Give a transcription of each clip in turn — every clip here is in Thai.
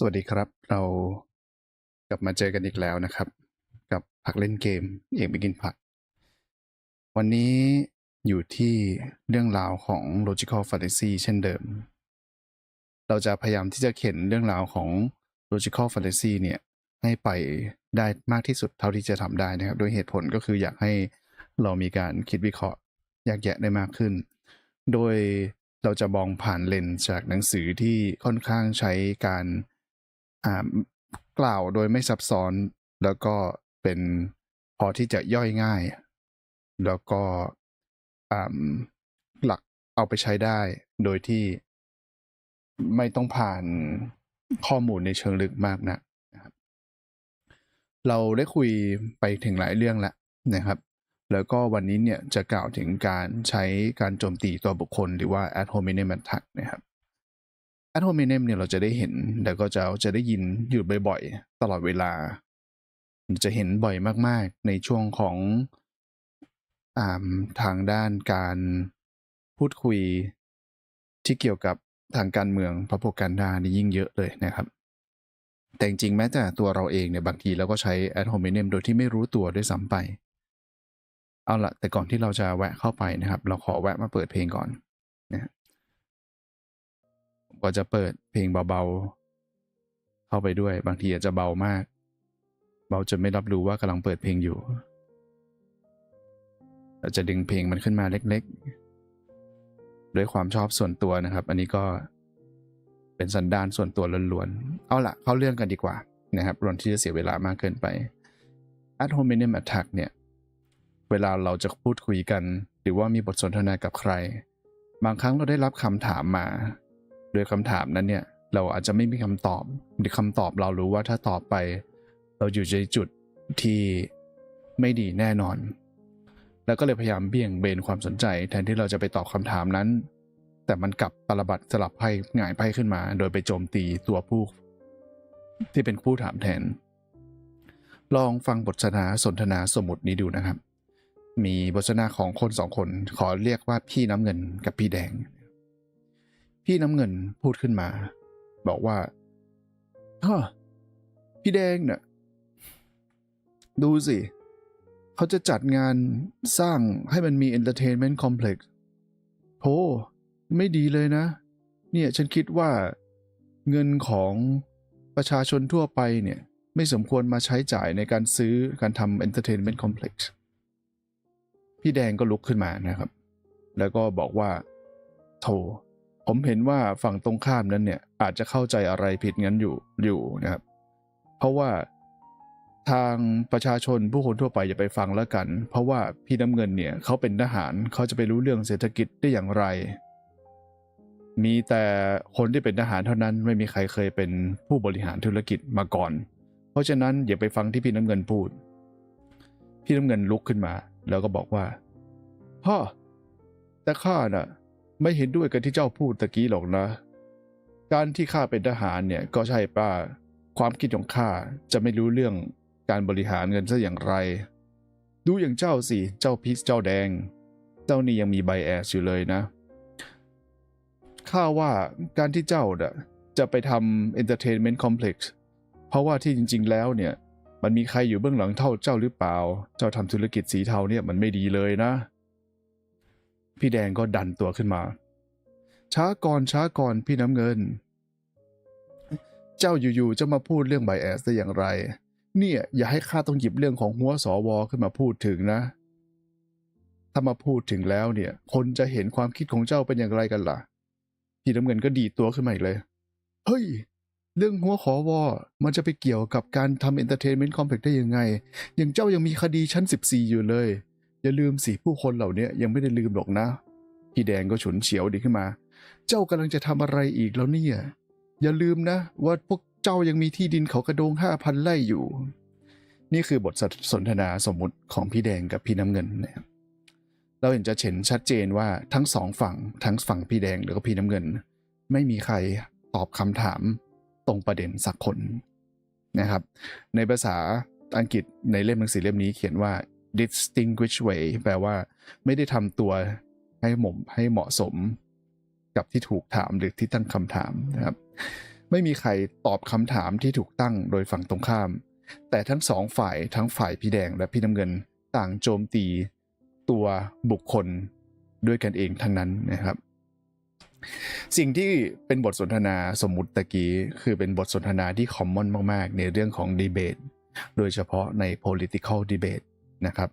สวัสดีครับ เรากลับมาเจอกันอีกแล้วนะครับ กับพักเล่นเกมเอกไปกินผัก วันนี้อยู่ที่เรื่องราวของ logical fallacy เช่นเดิม เราจะพยายามที่จะเข็นเรื่องราวของ logical fallacy เนี่ยให้ไปได้มากที่สุดเท่าที่จะทำได้นะครับ โดยเหตุผลก็คืออยากให้เรามีการคิดวิเคราะห์แยกแยะได้มากขึ้น โดยเราจะมองผ่านเลนส์จากหนังสือที่ค่อนข้างใช้การกล่าวโดยไม่ซับซ้อน แล้วก็เป็นพอที่จะย่อยง่าย แล้วก็หลักเอาไปใช้ได้ โดยที่ไม่ต้องผ่านข้อมูลในเชิงลึกมากนะนะครับ เราได้คุยไปถึงหลายเรื่องแล้วนะครับ แล้วก็วันนี้เนี่ยจะกล่าวถึงการใช้การโจมตีตัวบุคคลหรือว่า ad hominem attack นะครับ ad hominem เนี่ยเราจะได้เห็น แล้วก็จะจะได้ยินอยู่บ่อยๆ ตลอดเวลา จะเห็นบ่อยมากๆ ในช่วงของ ทางด้านการพูดคุยที่เกี่ยวกับทางการเมืองพระโปรกันดานี่ยิ่งเยอะเลยนะครับ แต่จริงแม้แต่ตัวเราเองเนี่ยบางทีเราก็ใช้ ad hominem โดยที่ไม่รู้ตัวด้วยซ้ำไป เอาละแต่ก่อนที่เราจะแวะเข้าไปนะครับ เราขอแวะมาเปิดเพลงก่อนนะก็จะเปิดเพลงเบาๆ เข้าไปด้วย บางทีอาจจะเบามาก เบาจนไม่รับรู้ว่ากำลังเปิดเพลงอยู่ เราจะดึงเพลงมันขึ้นมาเล็กๆ ด้วยความชอบส่วนตัวนะครับ อันนี้ก็เป็นสันดานส่วนตัวล้วนๆ เอาละเข้าเรื่องกันดีกว่านะครับรอนที่จะเสียเวลามากเกินไป ad hominem attack เนี่ย เวลาเราจะพูดคุยกัน หรือว่ามีบทสนทนากับใคร บางครั้งเราได้รับคำถามมา โดยคำถามนั้นเนี่ย เราอาจจะไม่มีคำตอบ หรือคำตอบเรารู้ว่าถ้าตอบไป เราอยู่ในจุดที่ไม่ดีแน่นอน แล้วก็เลยพยายามเบี่ยงเบนความสนใจ แทนที่เราจะไปตอบคำถามนั้น แต่มันกลับตลบัดสลับไพ่หงายไพ่ขึ้นมา โดยไปโจมตีตัวผู้ ที่เป็นผู้ถามแทน ลองฟังบทสนทนาสนทนาสมมตินี้ดูนะครับ มีบทสนทนาของคนสองคนขอเรียกว่าพี่น้ำเงินกับพี่แดง พี่น้ำเงินพูดขึ้นมา บอกว่าพี่แดงเนะ่ะดูสิเขาจะจัดงานสร้างให้มันมี entertainment complex โธ่ไม่ดีเลยนะ เนี่ยฉันคิดว่าเงินของประชาชนทั่วไปเนี่ย ไม่สมควรมาใช้จ่ายในการซื้อการทำ entertainment complex พี่แดงก็ลุกขึ้นมานะครับ แล้วก็บอกว่าโถผมเห็นว่าฝั่งตรงข้ามนั้นเนี่ย อาจจะเข้าใจอะไรผิดงั้นอยู่อยู่นะครับ เพราะว่า ทางประชาชนผู้คนทั่วไปอย่าไปฟังแล้วกัน เพราะว่าพี่น้ำเงินเนี่ยเขาเป็นทหารเขาจะไปรู้เรื่องเศรษฐกิจได้อย่างไร มีแต่คนที่เป็นทหารเท่านั้นไม่มีใครเคยเป็นผู้บริหารธุรกิจมาก่อน เพราะฉะนั้นอย่าไปฟังที่พี่น้ำเงินพูด พี่น้ำเงินลุกขึ้นมา แล้วก็บอกว่า พ่อ แต่ข้าน่ะ ไม่เห็นด้วยกับที่เจ้าพูดตะกี้หรอกนะ การที่ข้าเป็นทหารเนี่ยก็ใช่ป้าความคิดของข้าจะไม่รู้เรื่อง การบริหารเงินซะอย่างไร ดูอย่างเจ้าสิ เจ้าพีชเจ้าแดง เจ้านี่ยังมีไบแอสอยู่เลยนะข้าว่าการที่เจ้าะจะไปทำ entertainment complex เพราะว่าที่จริง ๆ แล้วเนี่ย มันมีใครอยู่เบื้องหลังเท่าเจ้าหรือเปล่า เจ้าทำธุรกิจสีเทาเนี่ยมันไม่ดีเลยนะ พี่แดงก็ดันตัวขึ้นมา ช้าก่อนช้าก่อนพี่น้ำเงิน เจ้าอยู่ๆจะมาพูดเรื่องไบแอสได้อย่างไร เนี่ย อย่าให้ข้าต้องหยิบเรื่องของหัวสวขึ้นมาพูดถึงนะ ถ้ามาพูดถึงแล้วเนี่ย คนจะเห็นความคิดของเจ้าเป็นอย่างไรกันล่ะพี่น้ำเงินก็ดีดตัวขึ้นมาอีกเลย เฮ้ย เรื่องหัวขอวอมันจะไปเกี่ยวกับการทำเอนเตอร์เทนเมนต์คอมเพล็กซ์ได้ยังไง อย่างเจ้ายังมีคดีชั้น 14 อยู่เลย อย่าลืมสิผู้คนเหล่านี้ยังไม่ได้ลืมหรอกนะ พี่แดงก็ฉุนเฉียวดีขึ้นมา เจ้ากำลังจะทำอะไรอีกแล้วเนี่ย อย่าลืมนะว่าพวก เจ้ายังมีที่ดินเขากระโดงห้าพันไร่อยู่ นี่คือบทสนทนาสมมุติของพี่แดงกับพี่น้ำเงินนะครับเราเห็นจะเห็นชัดเจนว่าทั้งสองฝั่งทั้งฝั่งพี่แดงหรือก็พี่น้ำเงิน ไม่มีใครตอบคำถามตรงประเด็นสักคนนะครับ ในภาษาอังกฤษในเล่มหนังสือเล่มนี้เขียนว่า distinguish way แปลว่าไม่ได้ทำตัวให้หม่มให้เหมาะสมกับที่ถูกถามหรือที่ตั้งคำถามนะครับ ไม่มีใครตอบคำถามที่ถูกตั้งโดยฝั่งตรงข้าม แต่ทั้งสองฝ่ายทั้งฝ่ายพี่แดงและพี่น้ำเงินต่างโจมตีตัวบุคคลด้วยกันเองทั้งนั้นนะครับ สิ่งที่เป็นบทสนทนาสมมุติตะกี้คือเป็นบทสนทนาที่คอมมอนมาก ๆ ในเรื่องของดีเบตโดยเฉพาะใน political debate นะครับ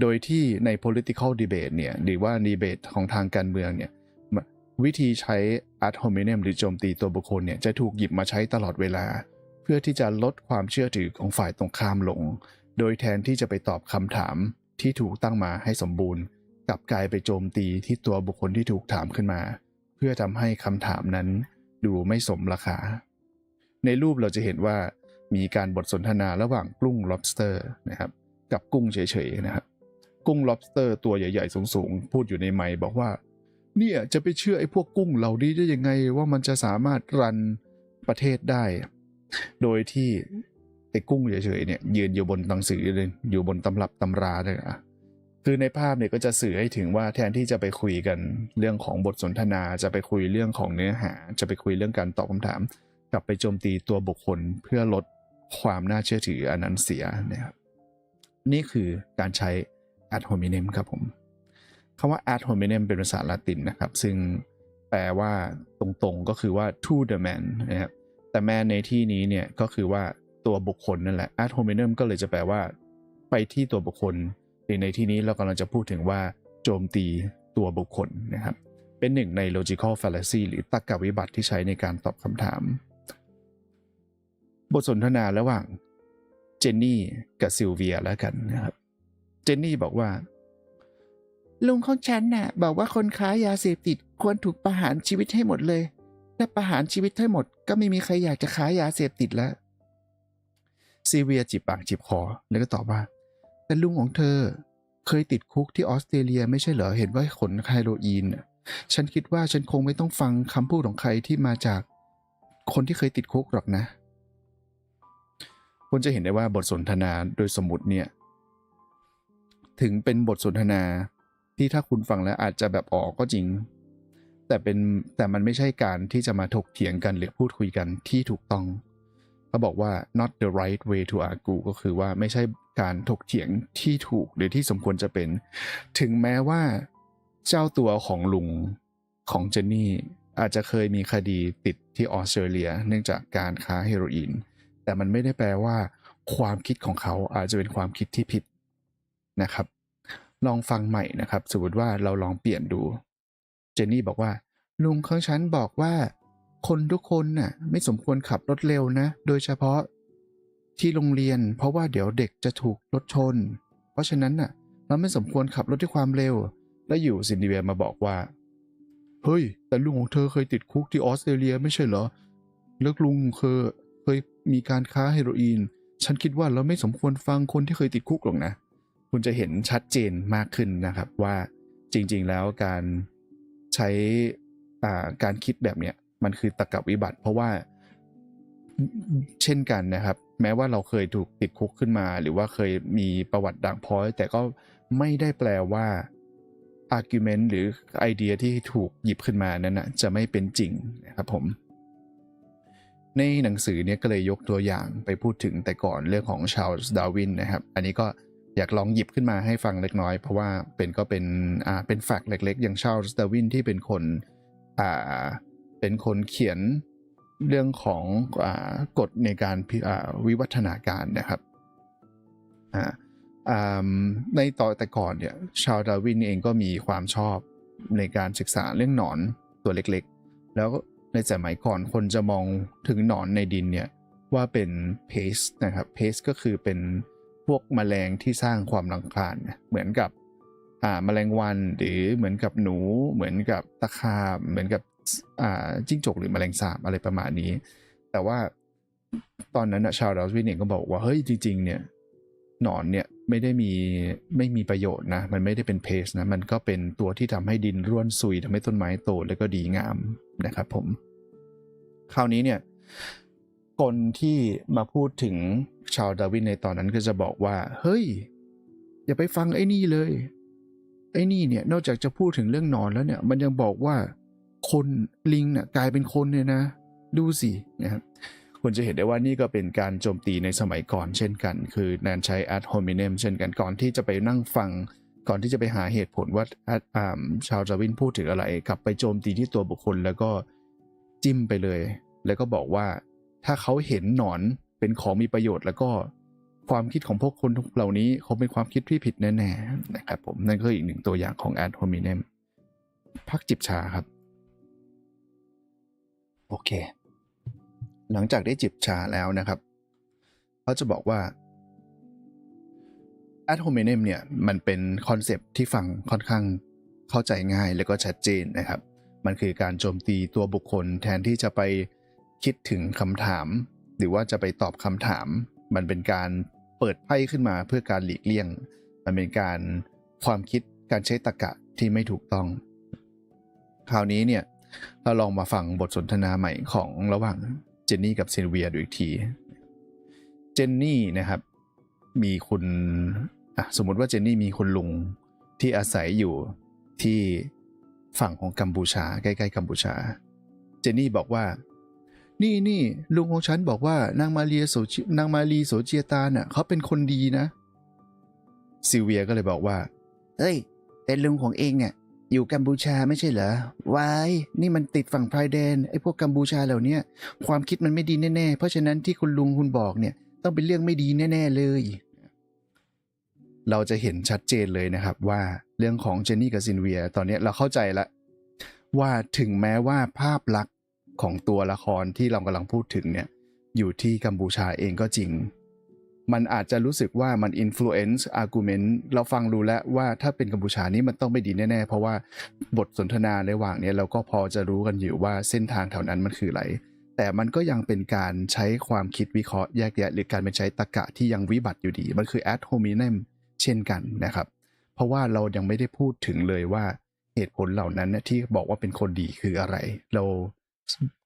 โดยที่ใน political debate เนี่ยหรือว่า debate ของทางการเมืองเนี่ย วิธีใช้ ad hominem หรือโจมตีตัวบุคคลเนี่ยจะถูกหยิบมาใช้ตลอดเวลา เพื่อที่จะลดความเชื่อถือของฝ่ายตรงข้ามลง โดยแทนที่จะไปตอบคำถามที่ถูกตั้งมาให้สมบูรณ์กลับกลายไปโจมตีที่ตัวบุคคลที่ถูกถามขึ้นมา เพื่อทำให้คำถามนั้นดูไม่สมราคา ในรูปเราจะเห็นว่ามีการบทสนทนาระหว่างกุ้ง lobster นะครับ กับกุ้งเฉยๆนะครับ กุ้ง lobster ตัวใหญ่ๆ สูงๆ พูดอยู่ในไมค์บอกว่า เนี่ยจะไปเชื่อไอ้พวกกุ้งเหล่านี้ได้ยังไงว่ามันจะสามารถรันประเทศได้ โดยที่ไอ้กุ้งเฉยๆเนี่ยยืนอยู่บนหนังสือเลยอยู่บนตำรับตำราเลยอะคือในภาพเนี่ยก็จะสื่อให้ถึงว่าแทนที่จะไปคุยกันเรื่องของบทสนทนาจะไปคุยเรื่องของเนื้อหา จะไปคุยเรื่องการตอบคำถาม กลับไปโจมตีตัวบุคคลเพื่อลดความน่าเชื่อถืออันนั้นเสียนะครับนี่คือการใช้ ad hominem ครับผม คำว่า ad hominem เป็นภาษาละตินนะครับ ซึ่งแปลว่าตรงๆก็คือว่า to the man นะครับแต่ man ในที่นี้เนี่ยก็คือว่าตัวบุคคลนั่นแหละ ad hominem ก็เลยจะแปลว่า ไปที่ตัวบุคคลหรือในที่นี้เรากำลังจะพูดถึงว่าโจมตีตัวบุคคลนะครับ เป็นหนึ่งใน logical fallacy หรือตรรกวิบัติที่ใช้ในการตอบคำถาม บทสนทนาระหว่างเจนนี่กับซิลเวียแล้วกันนะครับ เจนนี่บอกว่า ลุงของฉันน่ะ บอกว่าคนค้ายาเสพติดควรถูกประหารชีวิตให้หมดเลย ถ้าประหารชีวิตให้หมด ก็ไม่มีใครอยากจะค้ายาเสพติดแล้วซิลเวียจิบปากจิบคอแล้วก็ตอบว่า แต่ลุงของเธอเคยติดคุกที่ออสเตรเลียไม่ใช่เหรอเห็นว่าขนไฮโรอีนฉันคิดว่าฉันคงไม่ต้องฟังคำพูดของใครที่มาจากคนที่เคยติดคุกหรอกนะ คุณจะเห็นได้ว่าบทสนทนาโดยสมมติเนี่ย ถึงเป็นบทสนทนา ที่ถ้าคุณฟังแล้วอาจจะแบบออกก็จริง แต่เป็นแต่มันไม่ใช่การที่จะมาถกเถียงกันหรือพูดคุยกันที่ถูกต้องเขาบอกว่า not the right way to argue ก็คือว่าไม่ใช่การถกเถียงที่ถูกหรือที่สมควรจะเป็น ถึงแม้ว่าเจ้าตัวของลุงของเจนนี่อาจจะเคยมีคดีติดที่ออสเตรเลีย เนื่องจากการค้าเฮโรอีน แต่มันไม่ได้แปลว่า ความคิดของเขาอาจจะเป็นความคิดที่ผิดนะครับ ลองฟังใหม่นะครับ สมมติว่าเราลองเปลี่ยนดู เจนนี่บอกว่า ลุงของฉันบอกว่า คนทุกคนน่ะไม่สมควรขับรถเร็วนะ โดยเฉพาะที่โรงเรียน เพราะว่าเดี๋ยวเด็กจะถูกรถชน เพราะฉะนั้นน่ะเราไม่สมควรขับรถด้วยความเร็ว แล้วอยู่ซินดิเวียมาบอกว่า เฮ้ย แต่ลุงของเธอเคยติดคุกที่ออสเตรเลียไม่ใช่เหรอแล้วลุงเคยเคยมีการค้าเฮโรอีน ฉันคิดว่าเราไม่สมควรฟังคนที่เคยติดคุกหรอกนะ คุณจะเห็นชัดเจนมากขึ้นนะครับว่าจริง ๆ แล้วการใช้การคิดแบบเนี้ยมันคือตรรกวิบัติ เพราะว่าเช่นกันนะครับ แม้ว่าเราเคยถูกติดคุกขึ้นมา หรือว่าเคยมีประวัติด่างพ้อย แต่ก็ไม่ได้แปลว่า argument หรือไอเดียที่ถูกหยิบขึ้นมานั้นนะจะไม่เป็นจริงนะครับผม ในหนังสือเนี่ยก็เลยยกตัวอย่างไปพูดถึงแต่ก่อนเรื่องของชา l ลส์ดาวินนะครับ อันนี้ก็ อยากลองหยิบขึ้นมาให้ฟังเล็กน้อย เพราะว่าเป็นก็เป็นอ่าเป็นแฟกต์เล็ก ๆ อย่างชาลส์ดาวินที่เป็นคนอ่าเป็นคนเขียนเรื่องของอ่ากฎในการอ่าวิวัฒนาการนะครับอ่าในต่อแต่ก่อนเนี่ยชาวดาวินเองก็มีความชอบในการศึกษาเรื่องหนอนตัวเล็กๆ แล้วในสมัยก่อนคนจะมองถึงหนอนในดินเนี่ยว่าเป็นเพสนะครับเพสก็คือเป็น พวกแมลงที่สร้างความรังคาญเหมือนกับอ่าแมลงวันหรือเหมือนกับหนู เหมือนกับตะขาบเหมือนกับอ่าจิ้งจกหรือแมลงสาบอะไรประมาณนี้ แต่ว่าตอนนั้นนะชาวดาร์วินเองก็บอกว่าเฮ้ยจริง ๆ เนี่ยหนอนเนี่ยไม่ได้มีไม่มีประโยชน์นะ มันไม่ได้เป็นเพสนะ มันก็เป็นตัวที่ทำให้ดินร่วนซุยทำให้ต้นไม้โตแล้วก็ดีงามนะครับผม คราวนี้เนี่ย คนที่มาพูดถึงชาวดาวินในตอนนั้นก็จะบอกว่า เฮ้ย อย่าไปฟังไอ้นี่เลย ไอ้นี่เนี่ยนอกจากจะพูดถึงเรื่องหนอนแล้วเนี่ย มันยังบอกว่าคนลิงเนี่ยกลายเป็นคนเนี่ยนะ ดูสินะครับคุณจะเห็นได้ว่านี่ก็เป็นการโจมตีในสมัยก่อนเช่นกัน คือการใช้ ad hominem เช่นกันก่อนที่จะไปนั่งฟัง ก่อนที่จะไปหาเหตุผลว่าอ่าชาวดาวินพูดถึงอะไรกลับไปโจมตีที่ตัวบุคคลแล้วก็จิ้มไปเลย แล้วก็บอกว่า ถ้าเขาเห็นหนอนเป็นของมีประโยชน์แล้วก็ความคิดของพวกคนเหล่านี้คงเป็นความคิดที่ผิดแน่ๆนะครับผมนั่นก็อีกหนึ่งตัวอย่างของ ad hominem พักจิบชาครับ โอเค หลังจากได้จิบชาแล้วนะครับเขาจะบอกว่า ad hominem เนี่ย มันเป็นคอนเซปที่ฟังค่อนข้างเข้าใจง่ายและก็ชัดเจนนะครับ มันคือการโจมตีตัวบุคคลแทนที่จะไป คิดถึงคำถาม หรือว่าจะไปตอบคำถาม มันเป็นการเปิดไพ่ขึ้นมาเพื่อการหลีกเลี่ยง มันเป็นการความคิดการใช้ตรรกะที่ไม่ถูกต้อง คราวนี้เนี่ยเราลองมาฟังบทสนทนาใหม่ของระหว่างเจนนี่กับซินเวียดูอีกที เจนนี่นะครับ มีคุณอะสมมติว่าเจนนี่มีคุณลุงที่อาศัยอยู่ที่ฝั่งของกัมพูชา ใกล้ ๆ กัมพูชา เจนนี่บอกว่า นี่นี่ลุงของฉันบอกว่านางมาเรียโสจินางมารีโสเจียตาน่ะเขาเป็นคนดีนะ ซิเวียก็เลยบอกว่าเฮ้ย แต่ลุงของเองอะอยู่กัมพูชาไม่ใช่เหรอวายนี่มันติดฝั่งพรายแดนไอ้พวกกัมพูชาเหล่านี้ความคิดมันไม่ดีแน่ๆ เพราะฉะนั้นที่คุณลุงคุณบอกเนี่ย ต้องเป็นเรื่องไม่ดีแน่ ๆ เลย เราจะเห็นชัดเจนเลยนะครับว่าเรื่องของเจนนี่กับซินเวีย ตอนนี้เราเข้าใจล้วว่าถึงแม้ว่าภาพลักษ ของตัวละครที่เรากำลังพูดถึงเนี่ยอยู่ที่กัมพูชาเองก็จริง มันอาจจะรู้สึกว่ามัน influence argument เราฟังรู้แล้วว่าถ้าเป็นกัมพูชานี่มันต้องไม่ดีแน่ๆ เพราะว่าบทสนทนาระหว่างเนี้ยเราก็พอจะรู้กันอยู่ว่าเส้นทางแถวนั้นมันคืออะไร แต่มันก็ยังเป็นการใช้ความคิดวิเคราะห์แยกแยะ หรือการเป็นใช้ตรกะที่ยังวิบัติอยู่ดี มันคือ ad hominem เช่นกันนะครับ เพราะว่าเรายังไม่ได้พูดถึงเลยว่าเหตุผลเหล่านั้นที่บอกว่าเป็นคนดีคืออะไร เรา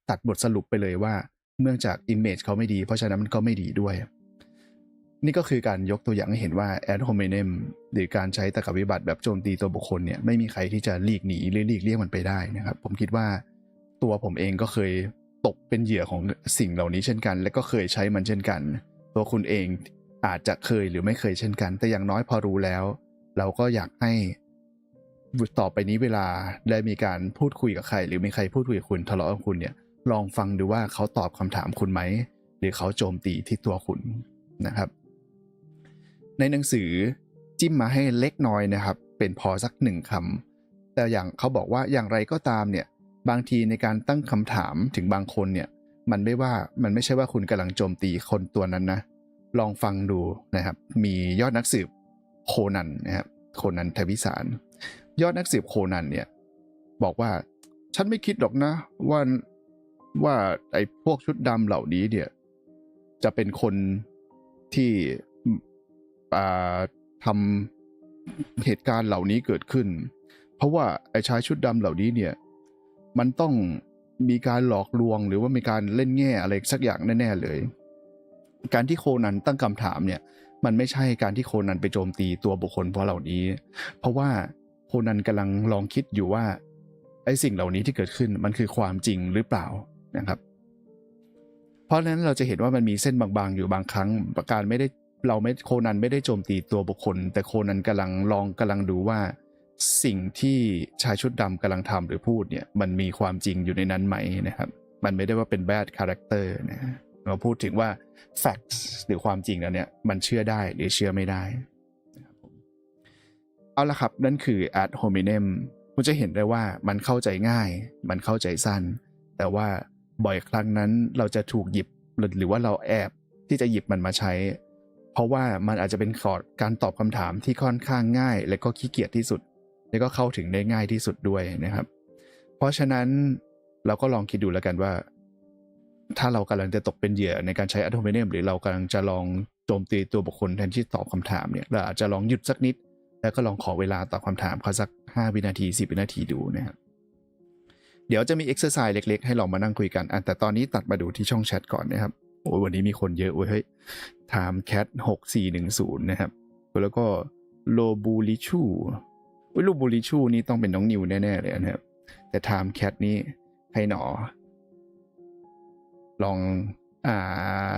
ตัดบทสรุปไปเลยว่า เนื่องจาก image เขาไม่ดี เพราะฉะนั้นมันก็ไม่ดีด้วย นี่ก็คือการยกตัวอย่างให้เห็นว่า ad hominem หรือการใช้ตรรกวิบัติแบบโจมตีตัวบุคคลเนี่ยไม่มีใครที่จะหลีกหนีหรือหลีกเลี่ยงมันไปได้นะครับ ผมคิดว่าตัวผมเองก็เคยตกเป็นเหยื่อของสิ่งเหล่านี้เช่นกัน และก็เคยใช้มันเช่นกัน ตัวคุณเองอาจจะเคยหรือไม่เคยเช่นกัน แต่อย่างน้อยพอรู้แล้ว เราก็อยากให้ ต่อไปนี้เวลาได้มีการพูดคุยกับใคร หรือมีใครพูดคุยกับคุณทะเลาะกับคุณเนี่ย ลองฟังดูว่าเขาตอบคำถามคุณไหม หรือเขาโจมตีที่ตัวคุณนะครับ ในหนังสือจิ้มมาให้เล็กน้อยนะครับ เป็นพอสักหนึ่งคำแต่อย่างเขาบอกว่าอย่างไรก็ตามเนี่ยบางทีในการตั้งคำถามถึงบางคนเนี่ย มันไม่ว่ามันไม่ใช่ว่าคุณกำลังโจมตีคนตัวนั้นนะ ลองฟังดูนะครับ มียอดนักสืบโคนันนะครับโคนันทวิสาร ยอดนักสืบโคนันเนี่ย บอกว่าฉันไม่คิดหรอกนะว่าว่าไอ้พวกชุดดำเหล่านี้เนี่ย จะเป็นคนที่ทำเหตุการณ์เหล่านี้เกิดขึ้น เพราะว่าไอ้ชายชุดดำเหล่านี้เนี่ย มันต้องมีการหลอกลวงหรือว่ามีการเล่นแง่อะไรสักอย่างแน่ๆเลย การที่โคนันตั้งคำถามเนี่ย มันไม่ใช่การที่โคนันไปโจมตีตัวบุคคลเพราะเหล่านี้ เพราะว่า โคนันกำลังลองคิดอยู่ว่าไอ้สิ่งเหล่านี้ที่เกิดขึ้นมันคือความจริงหรือเปล่านะครับ เพราะฉะนั้นเราจะเห็นว่ามันมีเส้นบางๆ อยู่บางครั้งการไม่ได้เราไม่โคนันไม่ได้โจมตีตัวบุคคล แต่โคนันกำลังลองกำลังดูว่า สิ่งที่ชายชุดดำกำลังทำหรือพูดเนี่ยมันมีความจริงอยู่ในนั้นไหมนะครับ มันไม่ได้ว่าเป็น bad character นะเราพูดถึงว่า facts หรือความจริงแล้วเนี่ยมันเชื่อได้หรือเชื่อไม่ได้ เอาละครับ นั่นคือ ad hominem คุณจะเห็นได้ว่ามันเข้าใจง่าย มันเข้าใจสั้น แต่ว่าบ่อยครั้งนั้นเราจะถูกหยิบหรือว่าเราแอบที่จะหยิบมันมาใช้ เพราะว่ามันอาจจะเป็นขอดการตอบคำถามที่ค่อนข้างง่าย และก็ขี้เกียจที่สุด และก็เข้าถึงได้ง่ายที่สุดด้วยนะครับ เพราะฉะนั้นเราก็ลองคิดดูแล้วกันว่า ถ้าเรากำลังจะตกเป็นเหยื่อในการใช้อัตโนมัติหรือเรากำลังจะลองโจมตีตัวบุคคลแทนที่ตอบคำถามเนี่ยเราอาจจะลองหยุดสักนิด แล้วก็ลองขอเวลาตอบคำถามเขาสัก 5 วินาที 10 วินาทีดูนะครับเดี๋ยวจะมีเอ็กซ์ไซส์เล็ก ๆ ให้ลองมานั่งคุยกันอะแต่ตอนนี้ตัดมาดูที่ช่องแชทก่อนนะครับโอ้วันนี้มีคนเยอะเว้ยเฮ้ย time cat 6410นะครับ แล้วก็โลบูลิชูโลบูลิชูนี่ต้องเป็นน้องนิวแน่ ๆ เลยนะครับ แต่ time cat นี่ให้หนอ ลองอ่า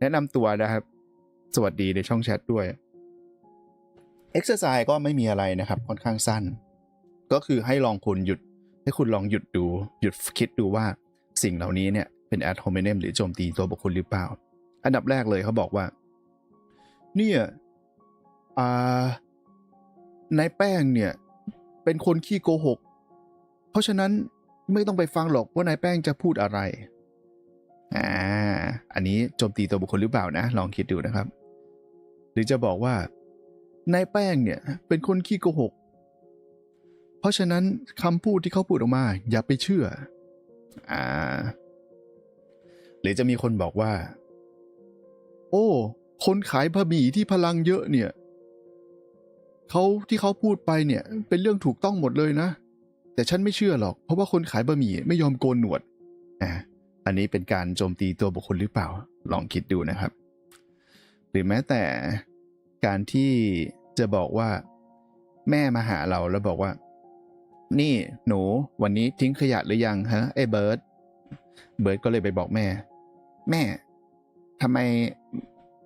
แนะนำตัวนะครับ สวัสดีในช่องแชทด้วย เอ็กซ์ไซส์ก็ไม่มีอะไรนะครับ ค่อนข้างสั้น ก็คือให้ลองคุณหยุด ให้คุณลองหยุดดู หยุดคิดดูว่าสิ่งเหล่านี้เนี่ย เป็นแอดโฮ m ม n นมหรือโจมตีตัวบุคคลหรือเปล่า อันดับแรกเลยเขาบอกว่า เนี่ยนายแป้งเนี่ย เป็นคนขี้โกหก เพราะฉะนั้นไม่ต้องไปฟังหรอกว่านายแป้งจะพูดอะไร อ่า อันนี้โจมตีตัวบุคคลหรือเปล่านะ ลองคิดดูนะครับ หรือจะบอกว่า นายแป้งเนี่ยเป็นคนขี้โกหก เพราะฉะนั้นคำพูดที่เขาพูดออกมา อย่าไปเชื่อ อ่า หรือจะมีคนบอกว่า โอ้ คนขายบะหมี่ที่พลังเยอะเนี่ยเขาที่เขาพูดไปเนี่ย เป็นเรื่องถูกต้องหมดเลยนะ แต่ฉันไม่เชื่อหรอก เพราะว่าคนขายบะหมี่ไม่ยอมโกนหนวดอ่าอันนี้เป็นการโจมตีตัวบุคคลหรือเปล่า ลองคิดดูนะครับ หรือแม้แต่ การที่จะบอกว่า แม่มาหาเราแล้วบอกว่า นี่หนูวันนี้ทิ้งขยะหรือยังฮะไอ้เบิร์ดเบิร์ดก็เลยไปบอกแม่ แม่ทำไม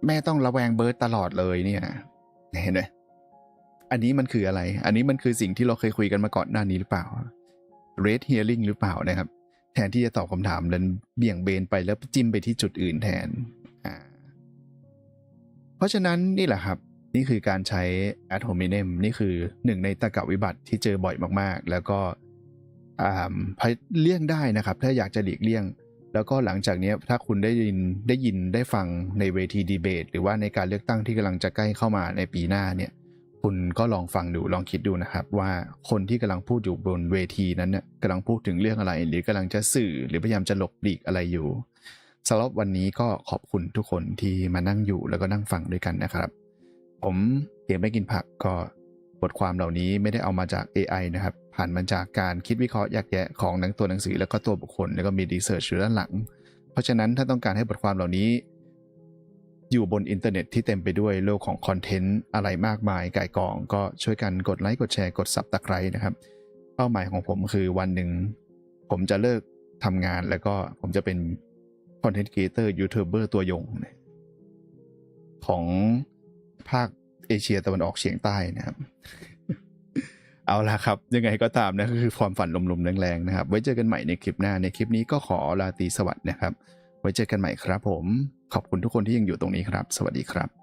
แม่ต้องระแวงเบิร์ดตลอดเลยเนี่ยเห็นไหมอันนี้มันคืออะไร อันนี้มันคือสิ่งที่เราเคยคุยกันมาก่อนหน้านี้หรือเปล่า red hearing หรือเปล่านะครับ แทนที่จะตอบคำถามแล้วเบี่ยงเบนไปแล้วจิ้มไปที่จุดอื่นแทนอ่า เพราะฉะนั้นนี่แหละครับ นี่คือการใช้ ad hominem นี่คือหนึ่งในตะกะวิบัติที่เจอบ่อยมากๆ แล้วก็อ่าเลี่ยงได้นะครับ ถ้าอยากจะหลีกเลี่ยง แล้วก็หลังจากนี้ถ้าคุณได้ยินได้ยินได้ฟังในเวทีดีเบต หรือว่าในการเลือกตั้งที่กำลังจะใกล้เข้ามาในปีหน้าเนี่ยคุณก็ลองฟังดูลองคิดดูนะครับ ว่าคนที่กำลังพูดอยู่บนเวทีนั้นเนี่ยกำลังพูดถึงเรื่องอะไร หรือกำลังจะสื่อหรือพยายามจะหลบหลีกอะไรอยู่ สำหรับวันนี้ก็ขอบคุณทุกคนที่มานั่งอยู่แล้วก็นั่งฟังด้วยกันนะครับ ผมเพียงไม่กินผักก็บทความเหล่านี้ไม่ได้เอามาจาก AI นะครับ ผ่านมาจากการคิดวิเคราะห์แยกแยะของหนังตัวหนังสือแล้วก็ตัวบุคคล แล้วก็มีรีเสิร์ชอยู่ด้านหลัง เพราะฉะนั้นถ้าต้องการให้บทความเหล่านี้ อยู่บนอินเทอร์เน็ตที่เต็มไปด้วยโลกของคอนเทนต์อะไรมากมายก่ายกอง ก็ช่วยกันกดไลค์กดแชร์กดซับตะไคร้นะครับ เป้าหมายของผมคือวันหนึ่ง ผมจะเลิกทำงานแล้วก็ผมจะเป็น คอนเทนต์ครีเอเตอร์ยูทูบเบอร์ตัวยงของภาคเอเชียตะวันออกเฉียงใต้นะครับ เอาละครับ ยังไงก็ตามนะก็คือความฝันลมๆแรงๆนะครับ ไว้เจอกันใหม่ในคลิปหน้าในคลิปนี้ก็ขอลาตีสวัสดีนะครับ ไว้เจอกันใหม่ครับผม ขอบคุณทุกคนที่ยังอยู่ตรงนี้ครับ สวัสดีครับ